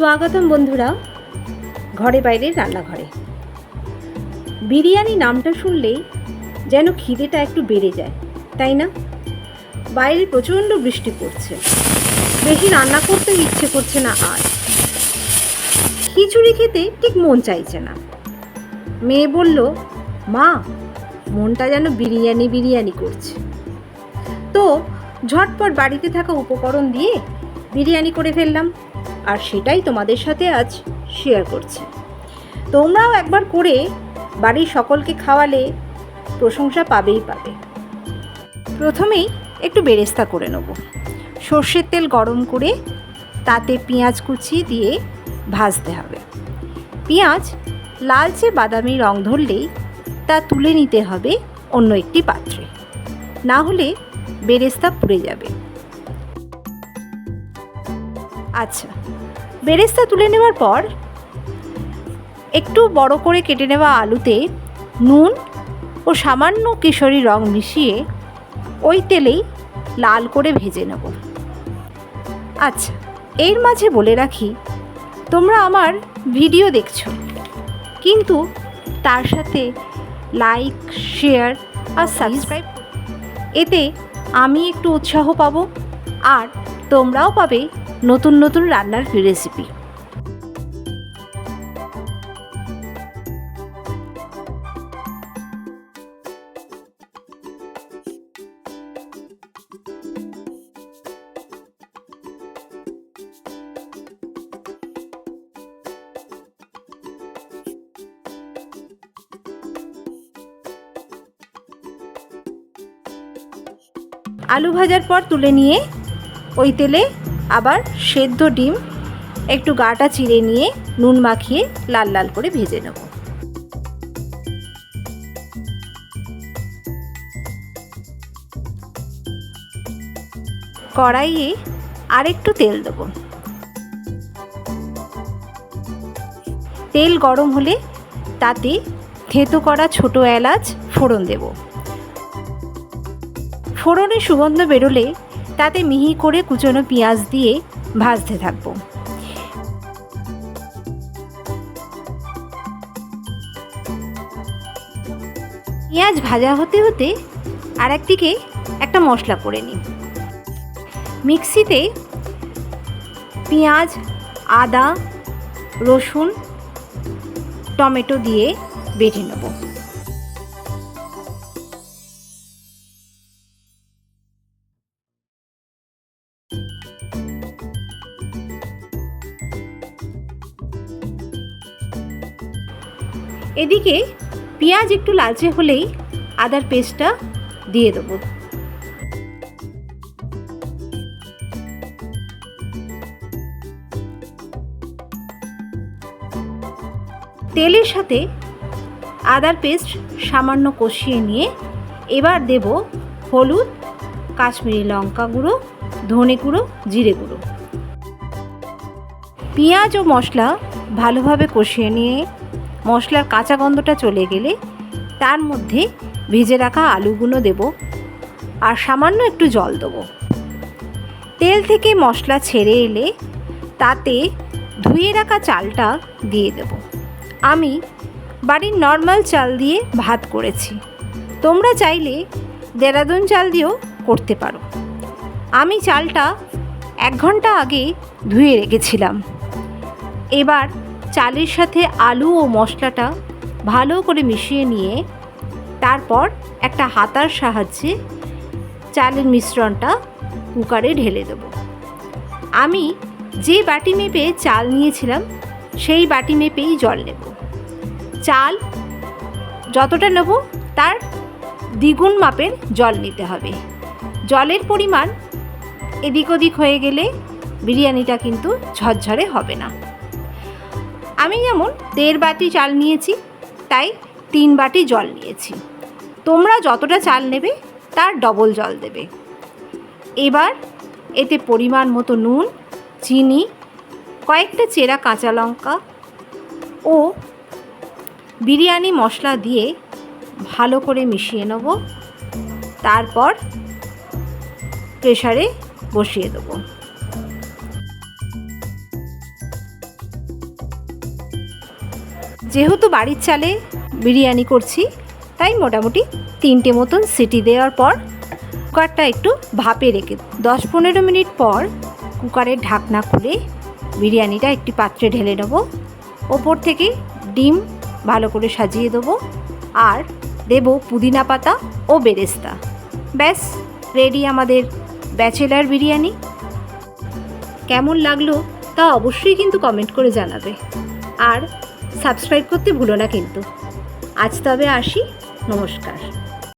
স্বাগতম বন্ধুরা, ঘরে বাইরে রান্নাঘরে। বিরিয়ানি নামটা শুনলেই যেন খিদেটা একটু বেড়ে যায়, তাই না? বাইরে প্রচণ্ড বৃষ্টি পড়ছে, বেশি রান্না করতে ইচ্ছে করছে না আর। খিচুড়ি খেতে ঠিক মন চাইছে না। মেয়ে বলল, মা, মনটা যেন বিরিয়ানি বিরিয়ানি করছে। তো ঝটপট বাড়িতে থাকা উপকরণ দিয়ে বিরিয়ানি করে ফেললাম। আর সেটাই তোমাদের সাথে আজ শেয়ার করছি। তোমরাও একবার করে বাড়ির সকলকে খাওয়ালে প্রশংসা পাবেই পাবে। প্রথমেই একটু বেরেস্তা করে নেব। সর্ষের তেল গরম করে তাতে পেঁয়াজ কুচি দিয়ে ভাজতে হবে। পেঁয়াজ লালচে বাদামি রং ধরলেই তা তুলে নিতে হবে অন্য একটি পাত্রে। না হলে বেরেস্তা পুড়ে যাবে। আচ্ছা। বেরেস্তা তুলে নেওয়ার পর একটু বড় করে কেটে নেওয়া আলুতে নুন ও সামান্য কেশরী রং মিশিয়ে ওই তেলেই লাল করে ভেজে নেব। আচ্ছা এর মাঝে বলে রাখি, তোমরা আমার ভিডিও দেখছ, কিন্তু তার সাথে লাইক, শেয়ার আর সাবস্ক্রাইব এতে আমি একটু উৎসাহ পাবো আর তোমরাও পাবে নতুন নতুন রান্নার রেসিপি আলু ভাজার পর তুলে নিয়ে ওই তেলে আবার সেদ্ধ ডিম, একটু গাটা চিড়ে নিয়ে নুন মাখিয়ে লাল লাল করে ভেজে নেব। কড়াইয়ে আরেকটু তেল দেবো। তেল গরম হলে তাতে থেতো করা ছোট এলাচ ফোড়ন দেব। ফোড়নের সুগন্ধ বেরোলে তাতে মিহি করে কুচনো পেঁয়াজ দিয়ে ভাজতে থাকব। পেঁয়াজ ভাজা হতে হতে আর একদিকে একটা মশলা করে নিই। মিক্সিতে পেঁয়াজ, আদা, রসুন, টমেটো দিয়ে বেটে নেব। এদিকে পেঁয়াজ একটু লালচে হলেই আদার পেস্টটা দিয়ে দেবো। তেলের সাথে আদার পেস্ট সামান্য কষিয়ে নিয়ে এবার দেব হলুদ, কাশ্মীরি লঙ্কা গুঁড়ো, ধনে গুঁড়ো, জিরে গুঁড়ো। পেঁয়াজ ও মশলা ভালোভাবে কষিয়ে নিয়ে মশলার কাঁচা গন্ধটা চলে গেলে তার মধ্যে ভেজে রাখা আলুগুলো দেব আর সামান্য একটু জল দেবো। তেল থেকে মশলা ছেড়ে এলে তাতে ধুয়ে রাখা চালটা দিয়ে দেব। আমি বাড়ির নর্মাল চাল দিয়ে ভাত করেছি। তোমরা চাইলে দেরাদুন চাল দিয়েও করতে পারো। আমি চালটা এক ঘণ্টা আগে ধুয়ে রেখেছিলাম। এবার চালের সাথে আলু ও মশলাটা ভালো করে মিশিয়ে নিয়ে তারপর একটা হাতার সাহায্যে চালের মিশ্রণটা কুকারে ঢেলে দেবো। আমি যে বাটি মেপে চাল নিয়েছিলাম, সেই বাটি মেপেই জল নেব। চাল যতটা নেব, তার দ্বিগুণ মাপের জল নিতে হবে। জলের পরিমাণ এদিক ওদিক হয়ে গেলে বিরিয়ানিটা কিন্তু ঝরঝরে হবে না। আমি যেমন দেড় বাটি চাল নিয়েছি, তাই তিন বাটি জল নিয়েছি। তোমরা যতটা চাল নেবে, তার ডবল জল দেবে। এবার এতে পরিমাণ মতো নুন, চিনি, কয়েকটা চেরা কাঁচা লঙ্কা ও বিরিয়ানি মশলা দিয়ে ভালো করে মিশিয়ে নেব। তারপর প্রেশারে বসিয়ে দেবো। যেহেতু বাড়ির চালে বিরিয়ানি করছি, তাই মোটামুটি তিনটে মতন সিটি দেওয়ার পর কুকারটা একটু ভাপে রেখে দশ পনেরো মিনিট পর কুকারের ঢাকনা খুলে বিরিয়ানিটা একটি পাত্রে ঢেলে নেব। ওপর থেকে ডিম ভালো করে সাজিয়ে দেবো আর দেব পুদিনা পাতা ও বেরেস্তা। ব্যাস, রেডি আমাদের ব্যাচেলার বিরিয়ানি। কেমন লাগল তা অবশ্যই কিন্তু কমেন্ট করে জানাবে। আর সাবস্ক্রাইব করতে ভুলো না কিন্তু। আজ তবে আসি। নমস্কার।